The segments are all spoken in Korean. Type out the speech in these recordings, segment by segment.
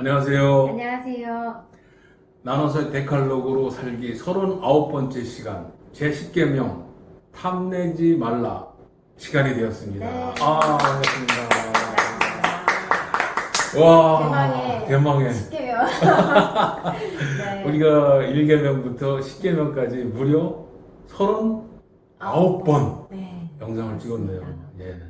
안녕하세요. 안녕하세요. 나눠서 데칼로그로 살기 39번째 시간 제10계명 탐내지 말라 시간이 되었습니다. 네. 아, 반갑습니다. 와, 대망의 대망의. 쉽게요. 네. 우리가 1계명부터 10계명까지 무려 39번 네. 영상을 찍었네요. 예.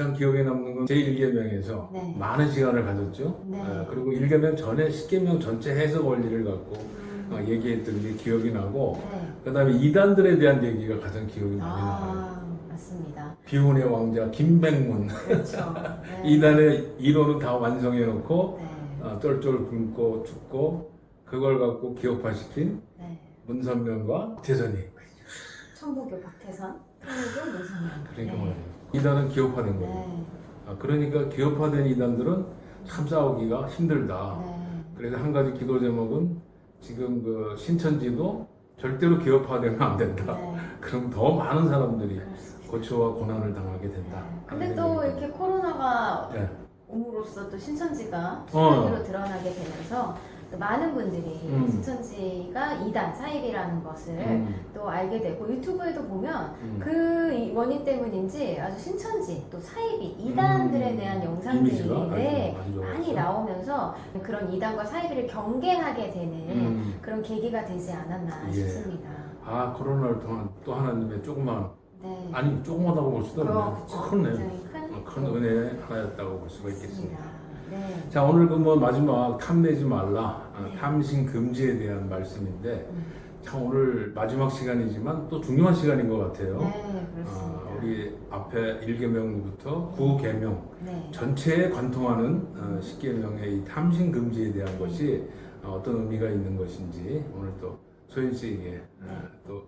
가장 기억에 남는 건 제1계명에서 네. 많은 시간을 가졌죠. 네. 어, 그리고 1계명 전에 10계명 전체 해석 원리를 갖고 음, 어, 얘기했던 게 기억이 나고 네. 그 다음에 이단들에 대한 얘기가 가장 기억이 많이 나요. 아, 맞습니다. 비운의 왕자 김백문 그렇죠. 네. 이단의 이론은 다 완성해 놓고 네. 어, 쫄쫄 굶고 죽고 그걸 갖고 기억화시킨 네. 문선명과 태선이 천부교 박태선, 천부교 노선영. 그러니까 네. 이단은 기업화된 거예요. 네. 아, 그러니까 기업화된 이단들은 참 싸우기가 힘들다. 네. 그래서 한 가지 기도 제목은 지금 그 신천지도 절대로 기업화되면 안 된다. 네. 그럼 더 많은 사람들이. 고초와 고난을 당하게 된다. 네. 근데 또. 이렇게 코로나가 예. 옴으로써 또 신천지가 어. 수면으로 드러나게 되면서 또 많은 분들이 음. 신천지가 이단 사입이라는 것을 음, 또 알게 되고 유튜브에도 보면 음. 그 이- 원인 때문인지 아주 신천지 또 사입이 이단들에 음. 대한 영상들이 이미지가 네, 아주 좋았죠. 많이 나오면서 그런 이단과 사입을 경계하게 되는 음. 그런 계기가 되지 않았나 예. 싶습니다. 아 코로나를 통한 또 하나님의 조그만 네. 아니 조그마다고 볼 수도 없네요. 큰, 굉장히 큰, 어, 큰 은혜 하나였다고 볼 수가 있겠습니다. 네. 자 오늘 그 뭐 마지막 탐내지 말라 아, 네. 탐심 금지에 대한 말씀인데 음. 참 오늘 마지막 시간이지만 또 중요한 시간인 것 같아요. 네, 그렇습니다. 아, 우리 앞에 1계명부터 9계명 네. 전체에 관통하는 어, 10계명의 이 탐심 금지에 대한 것이 어, 어떤 의미가 있는 것인지 오늘 또 소연 씨에게 어, 또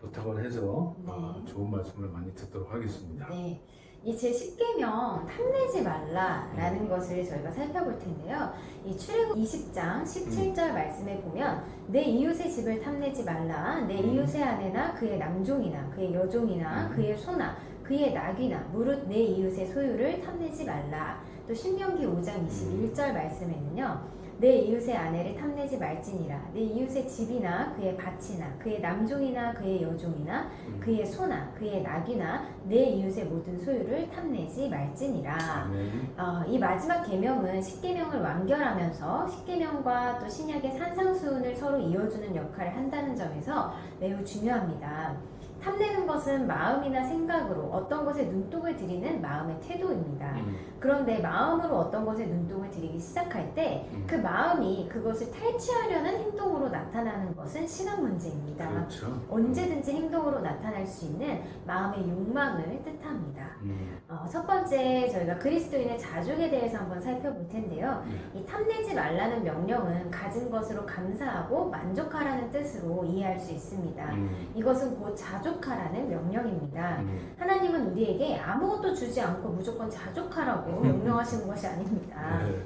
부탁을 해서 어, 네. 좋은 말씀을 많이 듣도록 하겠습니다. 네. 이 제10계명 탐내지 말라라는 것을 저희가 살펴볼 텐데요. 이 출애굽 20장 17절 말씀에 보면 내 이웃의 집을 탐내지 말라. 내 음. 이웃의 아내나 그의 남종이나 그의 여종이나 음. 그의 소나 그의 낙이나 무릇 내 이웃의 소유를 탐내지 말라. 또 신명기 5장 21절 말씀에는요. 내 이웃의 아내를 탐내지 말지니라. 내 이웃의 집이나 그의 밭이나 그의 남종이나 그의 여종이나 음. 그의 소나 그의 낙이나 내 이웃의 모든 소유를 탐내지 말지니라. 아멘. 어, 이 마지막 계명은 십계명을 완결하면서 십계명과 또 신약의 산상수훈을 서로 이어주는 역할을 한다는 점에서 매우 중요합니다. 탐내는 것은 마음이나 생각으로 어떤 것에 눈독을 들이는 마음의 태도입니다. 음, 그런데 마음으로 어떤 것에 눈독을 들이기 시작할 때 음. 그 마음이 그것을 탈취하려는 행동으로 나타나는 것은 시간 문제입니다. 그렇죠. 언제든지 행동으로 나타날 수 있는 마음의 욕망을 뜻합니다. 음, 어, 첫 번째 저희가 그리스도인의 자족에 대해서 한번 살펴볼 텐데요. 네. 이 탐내지 말라는 명령은 가진 것으로 감사하고 만족하라는 뜻으로 이해할 수 있습니다. 음, 이것은 곧 자족 하라는 명령입니다. 음. 하나님은 우리에게 아무것도 주지 않고 무조건 자족하라고 명령하시는 것이 아닙니다. 네.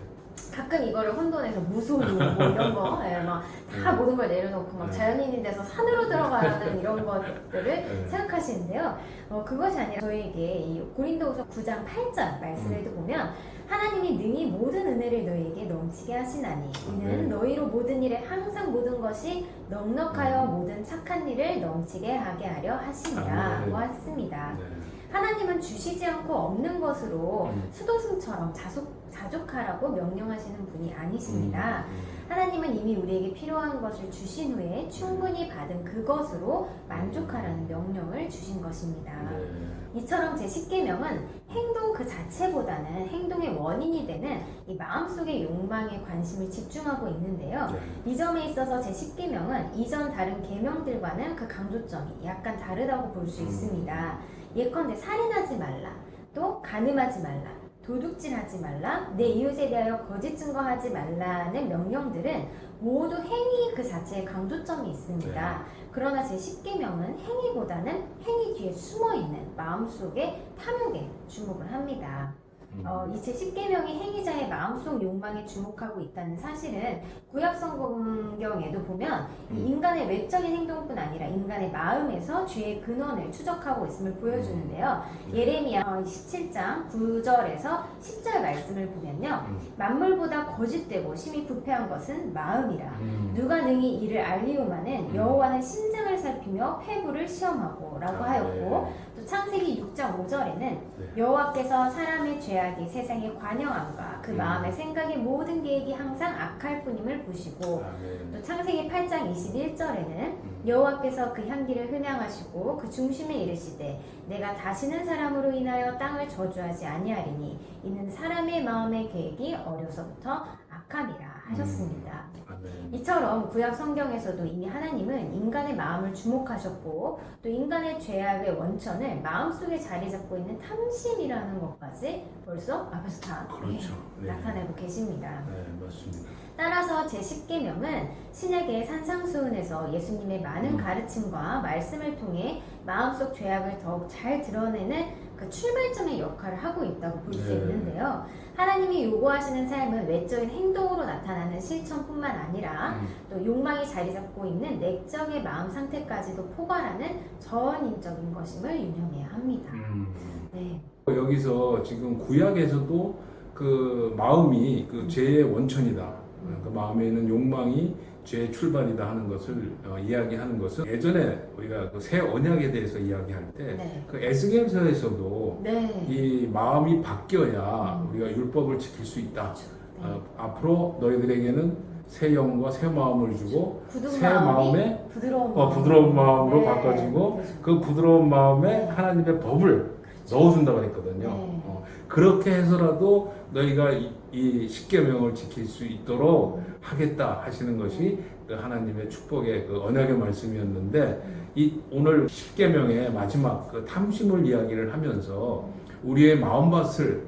가끔 이거를 혼돈해서 무소유 뭐 이런 거, 예, 막다 네. 모든 걸 내려놓고 막 네. 자연인이 돼서 산으로 들어가는 이런 것들을 네. 생각하시는데요. 어, 그것이 아니라 저에게 이 고린도후서 9장 8절 말씀에도 음. 보면 하나님이 능히 모든 은혜를 너희에게 넘치게 하시나니 이는. 너희로 모든 일에 항상 모든 것이 넉넉하여 음. 모든 착한 일을 넘치게 하게 하려 하심이라고 아멘. 했습니다. 네. 하나님은 주시지 않고 없는 것으로 음. 수도승처럼 자속, 자족하라고 명령하시는 분이 아니십니다. 음, 하나님은 이미 우리에게 필요한 것을 주신 후에 충분히 받은 그것으로 만족하라는 명령을 주신 것입니다. 음. 네. 이처럼 제10계명은 행동 그 자체보다는 행동의 원인이 되는 이 마음속의 욕망에 관심을 집중하고 있는데요. 네. 이 점에 있어서 제10계명은 이전 다른 계명들과는 그 강조점이 약간 다르다고 볼수 음. 있습니다. 예컨대 살인하지 말라, 또 간음하지 말라, 도둑질하지 말라, 내 이웃에 대하여 거짓 증거하지 말라는 명령들은 모두 행위 그 자체에 강조점이 있습니다. 그러나 제 10계명은 행위보다는 행위 뒤에 숨어있는 마음속의 탐욕에 주목을 합니다. 음. 어, 이제 10계명이 행위자의 마음속 욕망에 주목하고 있다는 사실은 구약성경에도 보면 이 음. 인간의 외적인 행동뿐 아니라 인간의 마음에서 죄의 근원을 추적하고 있음을 보여주는데요. 음. 예레미야 17장 9절에서 10절 말씀을 보면요. 음. 만물보다 거짓되고 심히 부패한 것은 마음이라. 음. 누가 능히 이를 알리오마는 음. 여호와는 심장을 살피며 폐부를 시험하고 라고 아, 하였고 또 창세기 6장 5절에는 네. 여호와께서 사람의 죄 악이 세상의 관영함과 그 음. 마음의 생각의 모든 계획이 항상 악할 뿐임을 보시고 아멘. 또 창세기 8장 21절에는 음. 여호와께서 그 향기를 흠양하시고 그 중심에 이르시되 내가 다시는 사람으로 인하여 땅을 저주하지 아니하리니 이는 사람의 마음의 계획이 어려서부터 악함이라 하셨습니다. 아멘. 이처럼 구약 성경에서도 이미 하나님은 인간의 마음을 주목하셨고 또 인간의 죄악의 원천을 마음속에 자리 잡고 있는 탐심이라는 것까지 벌써 앞에서 다 그렇죠. 네, 네. 나타내고 계십니다. 네, 맞습니다. 따라서 제10계명은 신약의 산상수훈에서 예수님의 많은 음. 가르침과 말씀을 통해 마음속 죄악을 더욱 잘 드러내는 그 출발점의 역할을 하고 있다고 볼수 네. 있는데요. 하나님이 요구하시는 삶은 외적인 행동으로 나타나는 실천뿐만 아니라 음. 또 욕망이 자리 잡고 있는 내적의 마음 상태까지도 포괄하는 전인적인 것임을 유념해야 합니다. 음. 네. 여기서 지금 구약에서도 그 마음이 그 죄의 원천이다. 그 마음에 있는 욕망이 죄의 출발이다 하는 것을 어, 이야기하는 것은 예전에 우리가 그 새 언약에 대해서 이야기할 때 네. 그 에스겔서에서도 네. 이 마음이 바뀌어야 음. 우리가 율법을 지킬 수 있다. 네. 어, 앞으로 너희들에게는 새 영과 새 마음을 주고 새 마음에 부드러운, 어, 부드러운 마음으로 네. 바꿔지고 그렇죠. 그 부드러운 마음에 네. 하나님의 법을 넣어준다고 그랬거든요. 네. 어, 그렇게 해서라도 너희가 이, 이 십계명을 지킬 수 있도록 하겠다 하시는 것이 그 하나님의 축복의 그 언약의 말씀이었는데 이 오늘 십계명의 마지막 그 탐심을 이야기를 하면서 우리의 마음밭을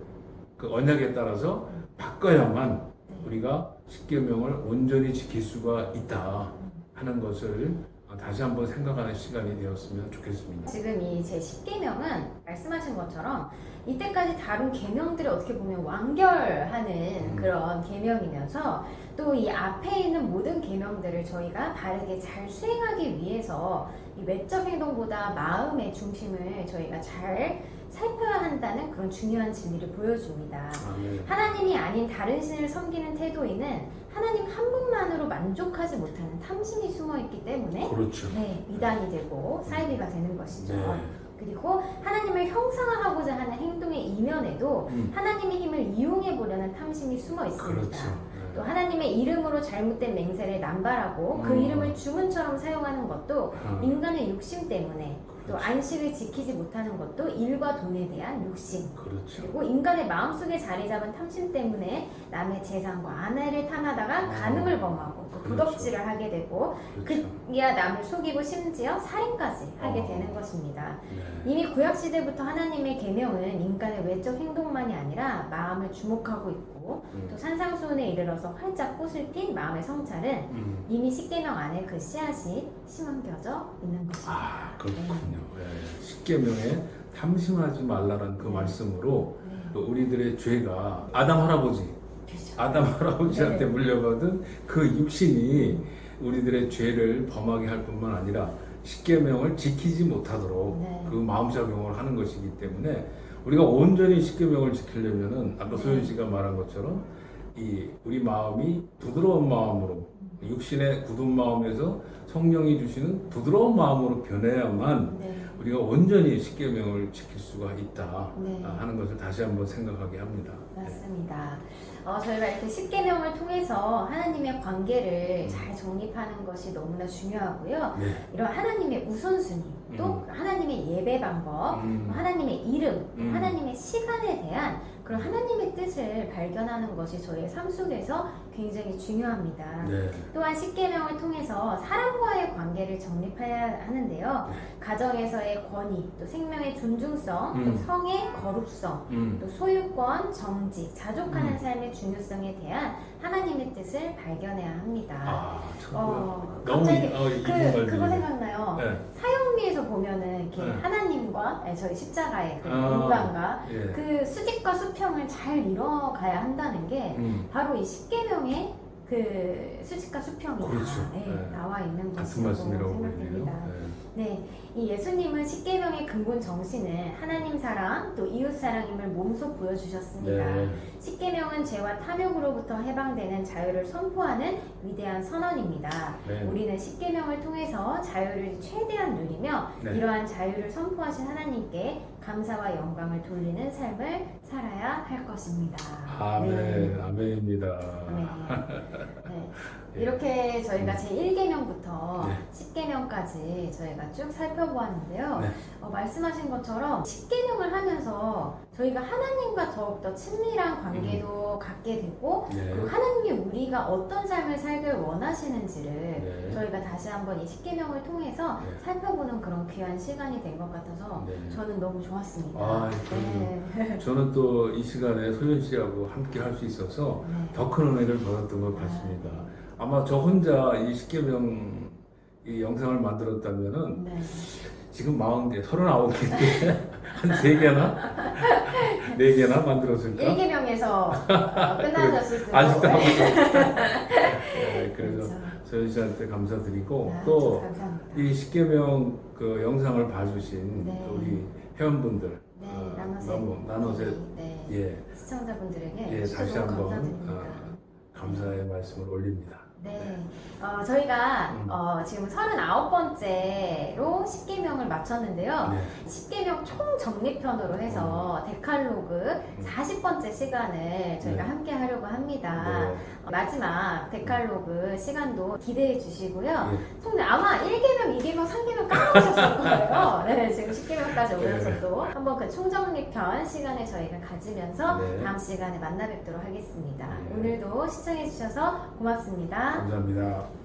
그 언약에 따라서 바꿔야만 우리가 십계명을 온전히 지킬 수가 있다 하는 것을 다시 한번 생각하는 시간이 되었으면 좋겠습니다. 지금 이 제 10계명은 말씀하신 것처럼 이때까지 다룬 계명들이 어떻게 보면 완결하는 음. 그런 계명이면서 또 이 앞에 있는 모든 계명들을 저희가 바르게 잘 수행하기 위해서 이 외적 행동보다 마음의 중심을 저희가 잘 살펴야 한다는 그런 중요한 진리를 보여줍니다. 아멘. 하나님이 아닌 다른 신을 섬기는 태도에는 하나님 한 분만으로 만족하지 못하는 탐심이 숨어 있기 때문에 그렇죠. 네, 이단이 되고 사이비가 되는 것이죠. 네. 그리고 하나님을 형상화하고자 하는 행동의 이면에도 음, 하나님의 힘을 이용해 보려는 탐심이 숨어 있습니다. 그렇죠. 또 하나님의 이름으로 잘못된 맹세를 남발하고 그 음. 이름을 주문처럼 사용하는 것도 아, 인간의 욕심 때문에 또 그렇죠. 안식을 지키지 못하는 것도 일과 돈에 대한 욕심 그렇죠. 그리고 인간의 마음속에 자리 잡은 탐심 때문에 남의 재산과 아내를 탐하다가 아, 간음을 범하고 또 그렇죠. 구덕질을 하게 되고 그렇죠. 그야 남을 속이고 심지어 살인까지 하게 어. 되는 것입니다. 네. 이미 구약 시대부터 하나님의 계명은 인간의 외적 행동만이 아니라 마음을 주목하고 있고 음, 또 산상수훈에 이르러서 활짝 꽃을 핀 마음의 성찰은 음. 이미 십계명 안에 그 씨앗이 심어겨져 있는 것입니다. 아, 그렇군요. 예. 십계명에 탐심하지 말라는 그 네. 말씀으로 네. 그 우리들의 죄가 아담 할아버지, 그렇죠. 아담 할아버지한테 네. 물려받은 그 육신이 우리들의 죄를 범하게 할 뿐만 아니라 십계명을 지키지 못하도록 네. 그 마음 작용을 하는 것이기 때문에 우리가 온전히 십계명을 지키려면은 아까 네. 소연 씨가 말한 것처럼 이 우리 마음이 부드러운 마음으로 육신의 굳은 마음에서 성령이 주시는 부드러운 마음으로 변해야만 네. 우리가 온전히 십계명을 지킬 수가 있다 네. 아, 하는 것을 다시 한번 생각하게 합니다. 맞습니다. 어, 저희가 이렇게 십계명을 통해서 하나님의 관계를 음. 잘 정립하는 것이 너무나 중요하고요. 네. 이런 하나님의 우선순위, 또 하나님의 예배 방법, 음. 하나님의 이름, 음. 하나님의 시간에 대한 그런 하나님의 뜻을 발견하는 것이 저희의 삶 속에서 굉장히 중요합니다. 네. 또한 십계명을 통해서 사람과의 관계를 정립해야 하는데요. 가정에서의 권위, 또 생명의 존중성, 음. 또 성의 거룩성, 음. 또 소유권, 정직, 자족하는 음. 삶의 중요성에 대한 하나님의 뜻을 발견해야 합니다. 아, 참. 어, 갑자기 이- 어, 그. 그거 생각나요. 네. 사용 쌍둥이에서 보면은 이렇게 네. 하나 님과 네, 저희 십자가의 그 아. 공간과 예. 그 수직과 수평을 잘 이뤄가야 한다는 게 음, 바로 이 십계명의 그 수직과 수평이 그렇죠. 다, 네, 네. 나와 있는 같은 것이라고 말씀이라고 생각됩니다. 보이네요. 네, 이 예수님은 십계명의 근본 정신은 하나님 사랑 또 이웃 사랑임을 몸소 예. 보여주셨습니다. 네. 십계명은 죄와 탐욕으로부터 해방되는 자유를 선포하는 위대한 선언입니다. 네. 우리는 십계명을 통해서 자유를 최대한 누리며 네. 이러한 자유를 선포하신 하나님께 감사와 영광을 돌리는 삶을 살아야 할 것입니다. 아멘, 네. 아멘입니다. 네. 네. 예. 이렇게 저희가 제 1계명부터 네. 10계명까지 저희가 쭉 살펴보았는데요. 네. 어, 말씀하신 것처럼 10계명을 하면서 저희가 하나님과 더욱더 친밀한 관계도 갖게 되고 네. 그리고 하나님이 우리가 어떤 삶을 살길 원하시는지를 네. 저희가 다시 한번 이 10계명을 통해서 네. 살펴보는 그런 귀한 시간이 된 것 같아서 네. 저는 너무 좋았습니다. 아, 네. 저는 또 이 시간에 소연 씨하고 함께 할 수 있어서 네. 더큰 은혜를 받았던 것 같습니다. 아마 저 혼자 이 십계명 이 영상을 만들었다면은 네. 지금 40개, 39개인데 한 3개나? 4개나 만들었을까? 1계명에서 끝나셨을 수도 아직도 하고 네. 있어요. 네, 그래서 그렇죠. 소연 씨한테 감사드리고 아, 또 감사합니다. 이 십계명 그 영상을 봐주신 네. 우리 회원분들 네, 어, 너무 나노셋 네, 예 시청자분들에게 예, 다시 한번. 어, 감사의 말씀을 올립니다. 네, 어, 저희가 음. 어, 지금 39번째로 10계명을 마쳤는데요. 네. 10계명 총 정리편으로 해서 데칼로그 40번째 시간을 저희가 음. 네. 함께 하려고 네. 어, 마지막 데칼로그 시간도 기대해 주시고요. 예. 근데 아마 1계명, 2계명, 3계명 까먹으셨을 거예요. 네, 지금 10계명까지 오면서 네. 또 한번 그 총정리 편 시간을 저희가 가지면서 네. 다음 시간에 만나 뵙도록 하겠습니다. 네. 오늘도 시청해 주셔서 고맙습니다. 감사합니다.